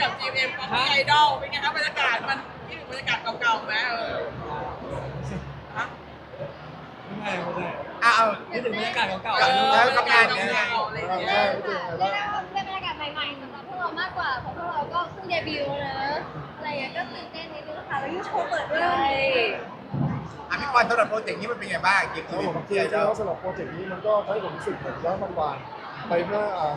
กับ GM ป๊อปปี้ไอดอลเป็นไงครับบรรยากาศมันคิดถึงบรรยากาศเก่าๆไหมเออฮะไม่ใช่ไม่ใช่อะเอานี่ถึงบรรยากาศเก่าเอๆอแล้วทำงานเนี่ยเก่าๆอะไรอย่างเงี้ยใช่เป็นบรรยากาศใหม่ๆสำหรับพวกเรามากกว่าเพราะพวกเราก็เพิ่งเดบิวต์นะอะไรอย่างเงี้ยก็ตื่นเต้นนิดนึงค่ะแล้วยิ่งโชว์เปิดด้วย อะพี่ปอนสำหรับโปรเจกต์นี้มันเป็นไงบ้างเกมคทีรับวีผมของจเชีริยงร์ๆเจ้าแล้วสำหรับโปรเจกต์นี้มันก็ทำให้ผมรู้สึกเหมือนย้อนวันวานๆ ไปเมื่ออ่า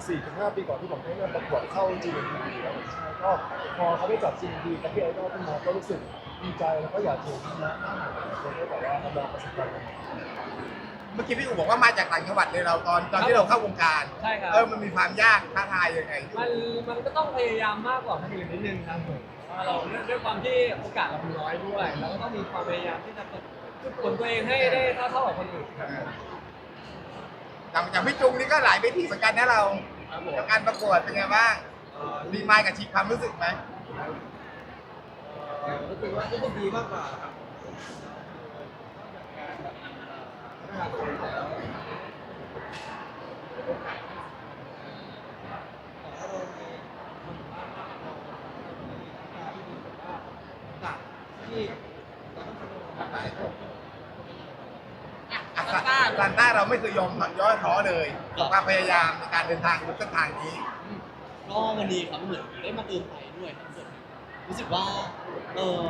4-5ปีก่อนที่ผมได้เริ่มประกวดเข้า GMTV แล้วผมใช่ก็พอเขาได้จัด GMTV กับพี่ไอดอลขึ้นมาก็รู้สึกดีใจแล้วก็อยากเจอคณะหน้าใหม่คนได้แบบว่ามาลองประสบการณ์กันเมื่อกี้พี่อู๋บอกว่ามาจากต่างจังหวัดเลยเราตอนตอนที่เราเข้าวงการใช่ครับ เออมันมีความยากท้าทายยังไงมันมันก็ต้องพยายามมากกว่าคนอื่นนิดนึงครับผมว่าเราด้วยความที่โอกาสเราน้อยด้วยเราก็ต้องมีความพยายามที่จะฝึกฝึกฝนตัวเองให้ได้เท่าเท่ากับคนอื่นครับ จากจากพี่จุงนี่ก็หลายเวทีเหมือนกันนะเราครับผมกับการประกวดเป็นไงบ้างเอ่อมีมายกับชีความรู้สึกไหมเอ่อรู้สึกว่ารู้สึกดีมากกว่าครับ อะซาซานต้าเราไม่เคยยอมย่อท้อเลยกับความพยายามในการเดินทางบนเส้นทางนี้ ก็วันนี้ครับเหมือนได้มาเติมไทยด้วยครับส่วนรู้สึกว่าเออ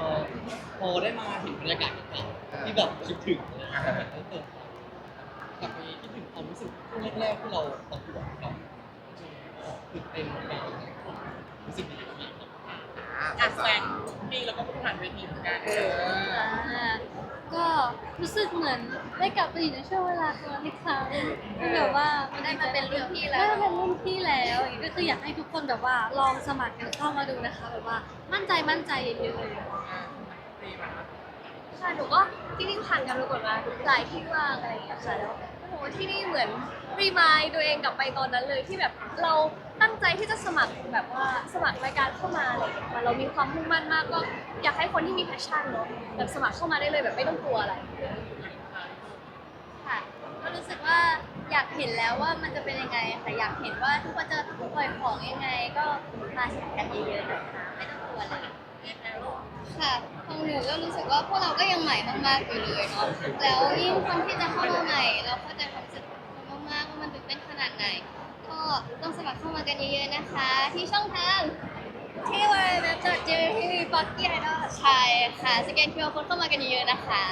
พอได้มาเห็นบรรยากาศเก่าๆที่แบบคิดถึงอะไรอย่างเงี้ยได้เติมกลับไปคิดถึงความรู้สึกช่วงแรกๆที่เราประกวดครับตื่นเต้นมากๆรู้สึกดีมากครับอยากแซงพี่แล้วก็ผู้ผ่านเวทีเหมือนกัน เอออ่า ก็รู้สึกเหมือนได้กลับไปอยู่ในช่วงเวลาตอนนั้นอีกครั้งที่แบบว่าได้มาเป็นรุ่นพี่แล้วได้มาเป็นรุ่นพี่แล้วอย่างนี้ก็คืออยากให้ทุกคนแบบว่าลองสมัครกันเข้ามาดูนะคะ แบบว่ามั่นใจมั่นใจเยอะๆดีมากใช่หนูก็จริงๆผ่านการประกวดมาหลายที่มากอะไรอย่างเงี้ยค่ะแล้วหนูว่าที่นี่เหมือนรีมายตัวเองกลับไปตอนนั้นเลยที่แบบเราตั้งใจที่จะสมัครแบบว่าสมัครรายการเข้ามาอะไรอย่างเงี้ยค่ะเรามีความมุ่งมั่นมากก็ อยากให้คนที่มีแพชชั่นเนาะแบบสมัครเข้ามาได้เลยแบบไม่ต้องกลัวอะไร ค่ะ ก็รู้สึกว่าอยากเห็นแล้วว่ามันจะเป็นยังไงค่ะอยากเห็นว่าทุกคนจะปล่อยของยังไง ก็มาแชร์กันเยอะๆนะคะไม่ต้องกลัวเลยค่ะของหนูก็รู้สึกว่าพวกเราก็ยังใหม่มากๆอยู่เลยเนาะแล้วยิ่งคนที่จะเข้ามาใหม่ เราเข้าใจความรู้สึกของคนมากๆว่ามันตื่นเต้นขนาดไหน ก็ต้องสมัครเข้ามากันเยอะๆนะคะ ที่ช่องทาง ที่ปักกี้ไอดอลใช่ค่ะสแกนคิวคนเข้ามากันเยอะๆนะคะ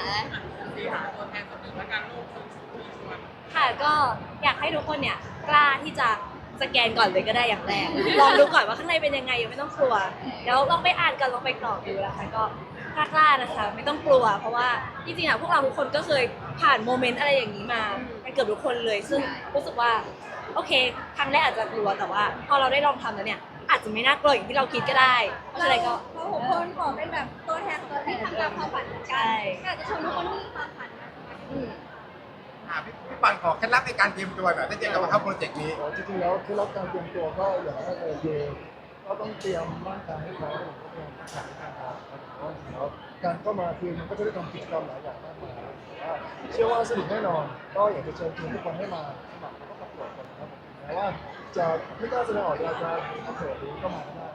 ดีหาตัวแทนคนหนึ่งแล้วกันลูกคุณชวนค่ะก็อยากให้ทุกคนเนี่ยกล้าที่จะสแกนก่อนเลยก็ได้อย่างแรก ลองดูก่อนว่าข้างในเป็นยังไงยังไม่ต้องกลัว แล้วลองไปอ่านกันลองไปกรอกดูนะคะก็กล้าๆนะคะ ไม่ต้องกลัว เพราะว่าจริงๆอะพวกเราทุกคนก็เคยผ่านโมเมนต์อะไรอย่างนี้มากันเกือบทุกคนเลยซึ่งรู้สึกว่าโอเคครั้งแรกอาจจะกลัวแต่ว่า พอเราได้ลองทำแล้วเนี่ยอาจจะไม่น่ากลัวอย่างที่เราคิดก็ได้เพราะฉะนั้นก็เรา หกคนขอเป็นแบบตัวแทนตัวที่ทำตามความฝันเหมือนกัใช่อยากจะชวนทุกคนที่มีความฝันนะอืม อะพี่พี่ปอนขอเคล็ดลับในการเตรียมตัวหน่อยถ้าเจะมาเข้าโปรเจกต์นี้ จริงๆแล้วเคล็ดลับการเตรียมตัวก็อย่างแรกเลยคือก็ต้องเตรียมร่างกายให้พร้อมเตรียมร่างกายให้พร้อมนะครับการเข้ามาคือมันก็จะได้ทำกิจกรรมหลายอย่างมากมายแต่ว่าเชื่อว่าสนุกแน่นอน ก็อยากจะเชิญชวนทุกคนให้มาสมัครแล้วก็ประกวดกันนะครับผมแม้ว่าจะไม่กล้าแสดงออกอยาจะเขินหรือก็มาได้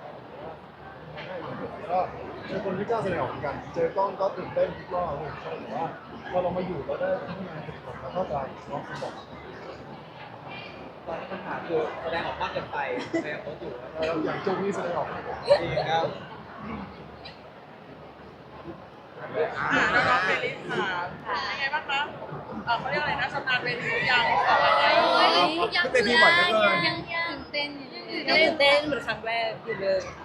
ก็เจอคนที่กล้าแสดงออกเหมือนกัน เจอกล้องก็ตื่นเต้นทุกรอบเลยแต่ว่าพอเรามาอยู่เราได้ทำงานฝึกฝนแล้วก็การร้องสมองตอนนี้ปัญหาคือแสดงออกมากเกินไปแสดงโค้ชอยู่ครับแล้วอย่างจุงนี่แสดงออกจริงครับอ่าแล้วน้องเฟลิสค่ะเป็นไงบ้างคะเออเขาเรียกอะไรนะชำนาญเวทีหรือยังต่อไปโอ้ยยังขึ้นเวทีบ่อยเหลือเกินยังตื่นเต้นอยู่ก็ตื่นเต้นเหมือนครั้งแรกอยู่เลยเห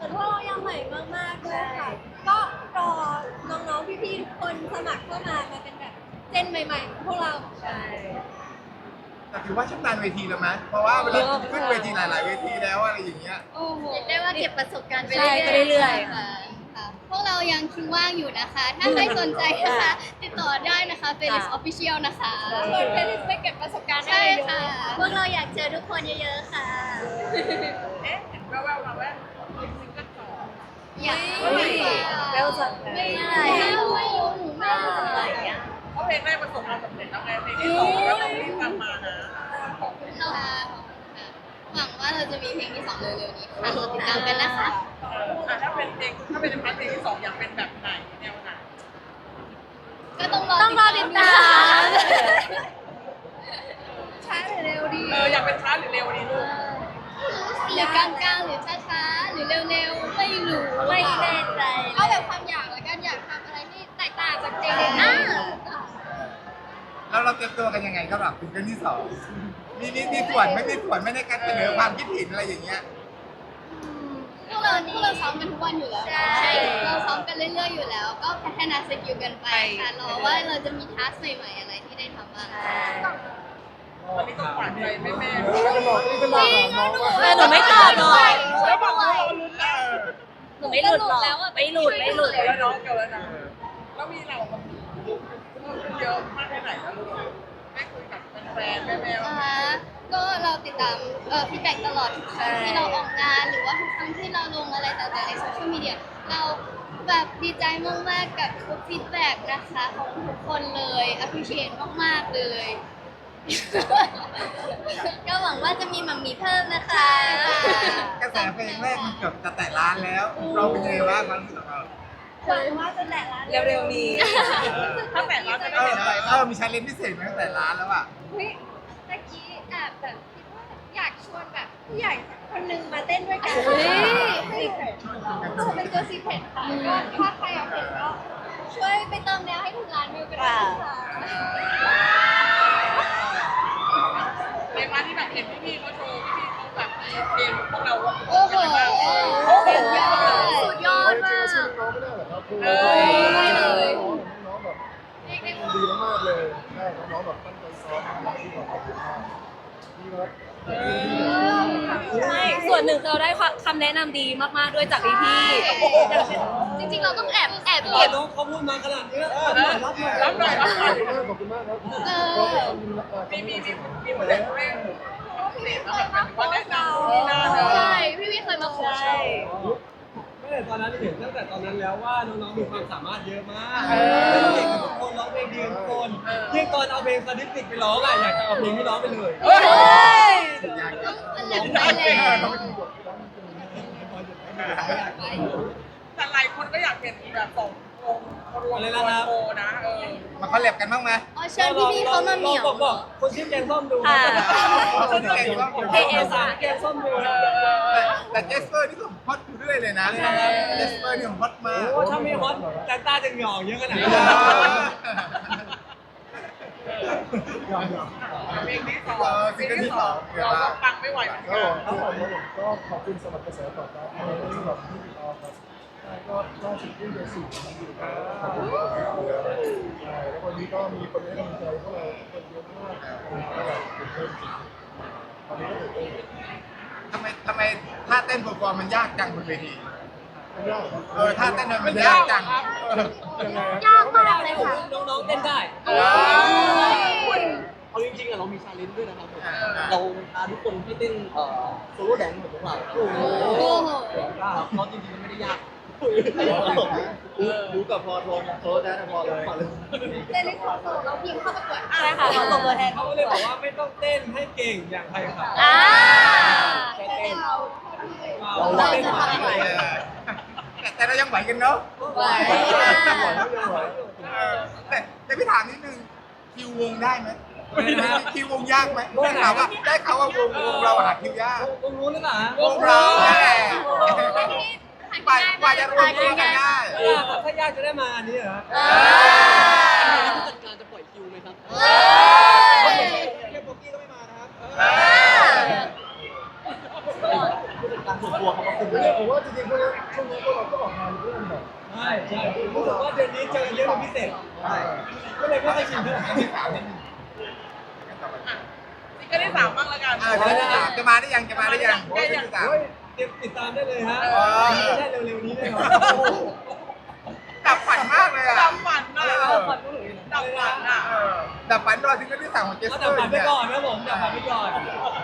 มือนว่าเรายังใหม่มากๆด้วยค่ะ ก็รอน้องๆ พี่ๆ ทุกคนสมัครเข้ามามาเป็นแบบเจนใหม่ๆของพวกเรา ใช่ แต่ถือว่าชำนาญเวทีแล้วไหมเพราะว่าเวลาขึ้นเวทีหลาย ๆ เวทีแล้วอะไรอย่างเงี้ย โอ้โหเรียกได้ว่าเก็บประสบการณ์ไปใช่ไปเรื่อยๆ ค่ะค่ะ พวกเรายังคิวว่างอยู่นะคะ ถ้าใครสนใจนะคะ ติดต่อได้นะคะ Felix Official นะคะส่วน Felix ไปเก็บประสบการณ์ใช่ค่ะ พวกเราอยากเจอทุกคนเยอะๆค่ะ เอ๊ะเห็นแว่วๆมาว่าซิงเกิลสอง อยากไม่แล้วจะไม่อะไรไม่รู้ไม่รู้หนูไม่รู้อะไรอย่างเงี้ยเพราะเพลงแรกประสบความสำเร็จแล้วไงเพลงที่สองก็ต้องรีบตามมานะขอบคุณค่ะหวังว่าว่าเราจะมีเพลงที่สองเร็วๆนี้ค่ะรอติดตามกันนะคะเอออะถ้าเป็นเพลงถ้าเป็นพาร์ทเพลงที่สองอยากเป็นแบบไหนแนวไหนก็ต้องรอต้องรอติดตามช้าหรือเร็วดีเอออยากเป็นช้าหรือเร็วดีลูกหรือ กลางๆหรือช้าๆหรือ เร็วๆ ไม่รู้ไม่แน่ใจเอาแบบความอยากแล้วกันอยากทำอะไรที่แตกต่างจากเพลงอื่นอะแล้วเราเตรียมตัวกันยังไงสำหรับซิงเกิลที่สองมีมีมีส่วนไหม่มีส่วนไหม่ในการเสนอความคิดเห็นอะไรอย่างเงี้ย พวกเราพวกเราซ้อมกันทุกวันอยู่แล้วใช่ เราซ้อมกันเรื่อยๆอยู่แล้ว ก็พัฒนาสกิลกันไปค่ะรอว่าเราจะมีทัสใหม่ๆอะไรที่ได้ทำบ้าง วันนี้ต้องหวานใจแม่แม่หนูไม่ตอบหรอกแล้วบอกว่าเราลุ้นนะหนูไม่หลุดหรอกไม่หลุดไม่หลุดเดี๋ยวน้องเกี่ยวแล้วนะแล้วมีเราแบบเยอะมากแค่ไหนนะลูกไม่คุยกับแฟนๆแม่แม่อ่าก็เราติดตามเอ่อฟีดแบ็กตลอดทุกครั้งที่เราออกงานหรือว่าทุกครั้งที่เราลงอะไรต่างๆในโซเชียลมีเดียเราแบบดีใจมากๆกับทุกฟีดแบ็กนะคะของทุกคนเลย appreciate มากๆเลย ก็หวังว่าจะมีหมัมมี่เพิ่มนะคะ กระแสเพลงแรกมันเกือบจะแตะล้านแล้ว เราเป็นยังไงบ้างความรู้สึกของเราหวังว่าจะแตะร้านเร็วๆนี้ ถ้าแปดล้านจะเอได้อเห็นอะไรเอบ้างอมีชาเลนจ์พิเศษไหมตั้งแต่ล้านแล้วอะเฮ้ยตะกี้แอบแบบคิดว่าอยากชวนแบบผู้ใหญ่สักคนหนึ่งมาเต้นด้วยกันเฮ้ยซีเครตเป็นตัวซีเครตค่ะก็ถ้าใครอยากเห็นก็ช่วยไปเติมแนวให้ถึงล้านวิวกันด้วยค่ะ ในวันที่แบบเห็นพี่ๆเขาโชว์พี่ๆเขาแบบมีเพลงพวกเราโอ้โหสุดยอดสุดยอดจริงมาๆชื่กอน้องไม่ได้เหรอครับคือเออน้องน้องแบบดีมากๆเลยใช่น้องแบบตั้งใจซ้อมมากที่แบบดีมากดีครับใช่ส่วนหนึ่งเราได้คำแนะนำดีมากๆด้วยจากพี่ๆอย่างเช่นจริงๆเราต้องแอบแอบเอเก็อบน้องเขาพูดมาขนาดนี้แล้วเออรับหน่อยรับหน่อยรับหน่อยขอบคุณมากขอบคุณมากครับเออมีมีมีมีคนเล่นเล่ นเล่นแล้วแบบว่าแนะนำที่หน้าเนอะใช่พี่พี่เคยมาโค้ชใช่ไม่แต่ตอนนั้นเห็นตั้งแต่ตอนนั้นแล้วว่าน้องๆมีความสามารถเยอะมากเออเล่นเก่งกันทุกคนร้องเพลงดีกันทุกคนยิ่งตอนเอาเพลงสถิติไปร้องอะอยากจะเอาเพลงที่ร้องไปเลยเฮ้ยอยากต้องอันแหลมไปเลยแต่หลายคนก็อยากเห็นแบบสองวง รวมตัวโตนะเออมาคอลแลบกันบ้างไหมอ๋อเชิญพี่พี่ๆเขามาเหมียว บอกบอกคนชื่อแกงส้มดูค่ะ คนที่เก่งบ้างเอเอสามแกงส้มดูแต่แต่เจสเปอร์นี่ก็ฮอตอยู่เรื่อยเลยนะเจสเปอร์นี่ฮอตมาก โอ้ถ้ามีฮอตแต่ตาจะหงอกเยอะขนาดนี้เพลงที่สองเพลงที่สองเราก็ปังไม่ไหวเหมือนครักับนผมครับผมครับผมก็ขอบคุณสำหรับกระแสตอบรับที่แบบที่ดีครับใช่ ก็ล่าสุดเพิ่งจะสี่ปีแล้วขอบคุณใช่แล้ววันนี้ก็มีคนให้กำลังใจพวกเราคนเยอะมากก็แบบตื่นเต้นจริงตอนนี้ก็ตื่นเต้นทำไมทำไมท่าเต้นเพอร์ฟอร์มมันยากจังบนเวทีมันยากครับเออท่าเต้นมันยากจังยังไงยากมากเลยค่ะ น้องๆเต้นได้เออเอาจริงๆอะเรามีชาเลนจ์ด้วยนะครับผมเราพาทุกคนให้เต้นเอ่อโซโล่แดนซ์ของพวกเราโอ้โหครับเพราะจริงๆมันไม่ได้ยาก รู้กับพอโทรโซโล่แดนซ์พอเลยเต้นในคอนเสิร์ตเราพิมพ์เข้าประกวดใช่ค่ะเราส่งตัวแทนเขาเลยบอกว่าไม่ต้องเต้นให้เก่งอย่างใครค่ะอ่าแค่เต้นเราเราเต้นไหวเออแต่แต่เรายังไหวกันเนาะไหวยังไหวยังไหวแต่แต่พี่ถามนิดนึงคิววงได้ไหมคิววงยากไหมได้ข่าวว่าได้ข่าวว่าวงวงเราหาคิวยากวงรู้หรือเปล่าวงเราแหละกว่ากว่าจะรวมตัวกันได้ ถ้ายาก จะได้มาอันนี้เหรอผู้จัดการจะปล่อยคิวไหมครับ เรียกโบกี้ก็ไม่มานะครับผู้จัดการส่วนตัวเขาก็คุมไม่เลได้ยผมว่าจริงๆพวกนี้ช่วงนี้พวกเราก็ออกงานเรื่องแบบใช่ใช่รู้สึกว่าเดือนนี้เจอกันเยอะเป็นพิเศษ ใช่ก็เลยไม่ค่อยชินเท่าไหร่ที่สามนิดนึงซิงเกิลที่สามบ้างละกันเออเดี๋ยวที่สามจะมาได้ยังจะมาได้ยังที่สามโอ้ยเตรียมติดตามได้เลยฮะอ๋อไม่ใช่เร็วๆนี้แน่นอน ดับฝันมากเลยอะ ดับฝันนะดับฝันอะเออดับฝันรอซิงเกิลที่สามของเจสเอาเปแต่อร์ฝันไปเนี่ยก่อนนะผมแต่ฝันไปก่อน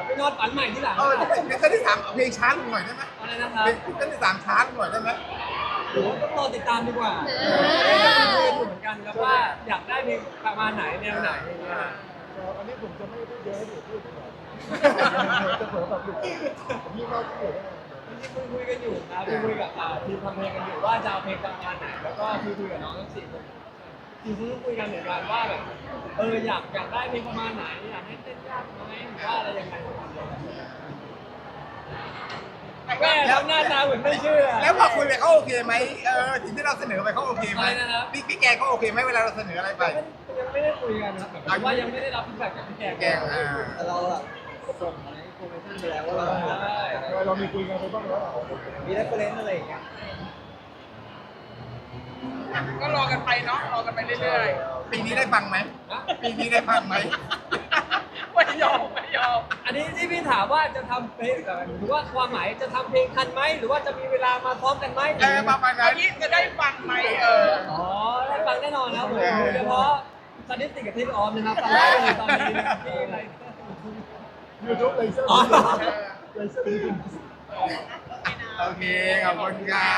ไปนอนฝันใหม่ที่หลังเออซิงเกิลที่สามเพลงช้าหน่อยได้ไหมอะไรนะครับเพลงซิงเกิลที่สามช้าหน่อยได้ไหมต้องรอติดตามดีกว่าเอคุยอกันอยู่เหมือนกันครับว่าอยากได้เพลงประมาณไหนแนวไหนอย่างเงี้ยอันนี้ผมจะไม่พูดเยอะให้เดี๋ยวพูดดีกว่าจะเผลอแบบหลุดพี่เข้าที่อยู่ได้ไง ที่คุยคุยกันอยู่นะคุยคุยกับอ่าทีมทำเพลงกันอยู่ว่าจะเอาเพลงประมาณไหนแล้วก็คุยคุยกับน้องทั้งสี่คนทีมเพิ่งคุยกันเหมือนกันว่าแบบเอออยากอยากได้เพลงประมาณไหนอยากให้เต้นยากไหมหรือว่าอะไรยังไงแม่ทำหน้าตาเหมือนไม่เชื่อ แล้วพอคุยไปเขาโอเคไหมเออสิ่งที่เราเสนอไปเขาโอเคไหมอะไรนะครับ พี่พี่แกเขาโอเคไหมเวลาเราเสนออะไรไปยังไม่ได้คุยกันครับแบบว่ายังไม่ได้รับฟีดแบ็กจากพี่แกแกอ่า แต่เราอะ ส่งอะไรอินโฟเมชั่นไปแล้วว่าเราใช่เรามีคุยกันไปบ้างแล้วมีเรฟเฟรนซ์อะไรอย่างเงี้ยก็รอกันไปเนาะรอกันไปเรื่อยปีนี้ได้ฟังไหมปีนี้ได้ฟังไหมๆไม่ยอมไม่ยอมอันนี้ที่พี่ถามว่าจะทำเพลงหรือว่าความหมายจะทำเพลงทันไหมหรือว่าจะมีเวลามาพร้อมกันไหมเออประมาณอันั้นนนี้จะได้ฟังไหมเอออ๋อได้ฟังแน่นอนนะครับผมโดยเฉพาะสถิติกับที่ออมนะครับฟังได้เลยตอนนี้นะครับที่อะไร ยูทูบเเซอร์เเซอร์โอเคขอบคุณครั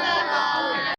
บ